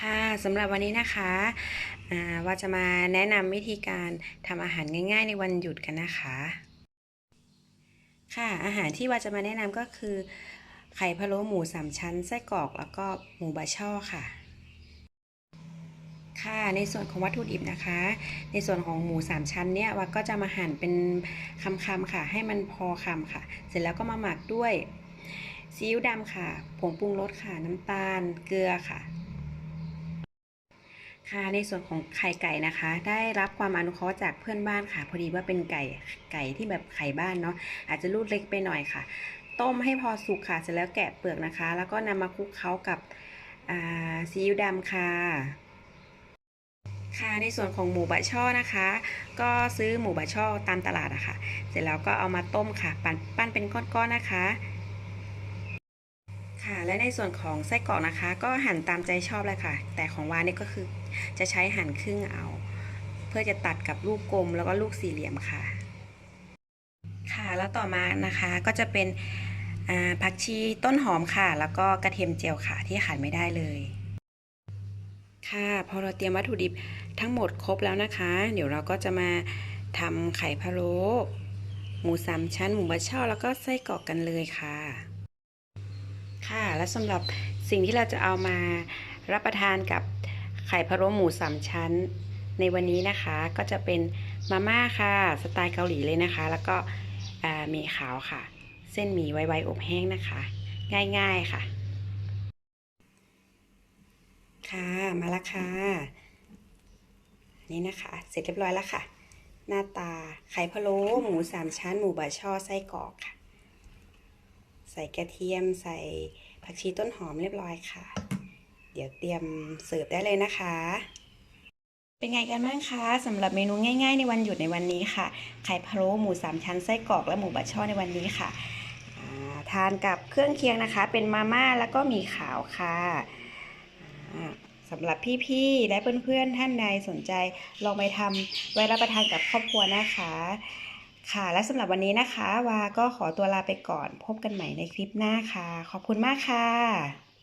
ค่ะสำหรับวันนี้นะคะว่าจะมาแนะนำวิธีการทำอาหารง่าย ๆ ในวันหยุดกันนะคะ ค่ะอาหารที่ว่าจะมาแนะนำก็คือ ไข่พะโล้หมูสามชั้นไส้กรอกแล้วก็หมูบาช่อค่ะ ค่ะในส่วนของวัตถุดิบนะคะ ในส่วนของหมูสามชั้นเนี่ยว่าก็จะมาหั่นเป็นคำๆค่ะ ให้มันพอคำค่ะ เสร็จแล้วก็มาหมักด้วยซีอิ๊วดำค่ะ ผงปรุงรสค่ะ น้ำตาล เกลือค่ะ ค่ะในส่วนของไข่ไก่นะคะ ได้รับความอนุเคราะห์จากเพื่อนบ้านค่ะ พอดีว่าเป็นไก่ไก่ที่แบบไข่บ้านเนาะอาจจะรูดเล็กไปหน่อยค่ะ ต้มให้พอสุกค่ะเสร็จแล้วแกะเปลือกนะคะ แล้วก็นำมาคลุกเคล้ากับซีอิ๊วดำค่ะ ค่ะในส่วนของหมูบะช่อนะคะ ก็ซื้อหมูบะช่อตามตลาดอะค่ะ เสร็จแล้วก็เอามาต้มค่ะ ปั้นปั้นเป็นก้อนๆนะคะ ค่ะ และในส่วนของไส้กรอกนะคะ ก็หั่นตามใจชอบเลยค่ะ แต่ของวาเนี่ก็คือจะใช้หั่นครึ่งเอา เพื่อจะตัดกับลูกกลมแล้วก็ลูกสี่เหลี่ยมค่ะ ค่ะแล้วต่อมานะคะก็จะเป็นผักชีต้นหอมค่ะ แล้วก็กระเทียมเจียวค่ะที่ขาดไม่ได้เลย ค่ะพอเราเตรียมวัตถุดิบทั้งหมดครบแล้วนะคะ เดี๋ยวเราก็จะมาทำไข่พะโล้หมูสามชั้น หมูบะช่อแล้วก็ไส้กรอกกันเลยค่ะ ค่ะ และสำหรับสิ่งที่เราจะเอามารับประทานกับไข่พะโล้หมูสามชั้น ในวันนี้นะคะก็จะเป็นมาม่าค่ะ สไตล์เกาหลีเลยนะคะ แล้วก็หมีขาวค่ะ เส้นหมี่ไวๆอบแห้งนะคะ ง่ายๆค่ะ ค่ะมาแล้วค่ะ นี่นะคะ เสร็จเรียบร้อยแล้วค่ะ หน้าตาไข่พะโล้หมูสามชั้น หมูบะช่อไส้กรอกค่ะ ใส่กระเทียมใส่ผักชีต้นหอมเรียบร้อยค่ะ เดี๋ยวเตรียมเสิร์ฟได้เลยนะคะ เป็นไงกันบ้างคะสำหรับเมนูง่าย ๆ ในวันหยุดในวันนี้ค่ะ ไข่พะโล้หมูสามชั้นไส้กรอกและหมูบะช่อในวันนี้ค่ะาทานกับเครื่องเคียงนะคะ เป็นมาม่าแล้วก็มีขาวค่ะอ่าสำหรับพี่ๆและเพื่อนๆท่านใดสนใจ ลองไปทำไว้รับประทานกับครอบครัวนะคะ ค่ะ และสำหรับวันนี้นะคะ วาก็ขอตัวลาไปก่อน พบกันใหม่ในคลิปหน้าค่ะ ขอบคุณมากค่ะ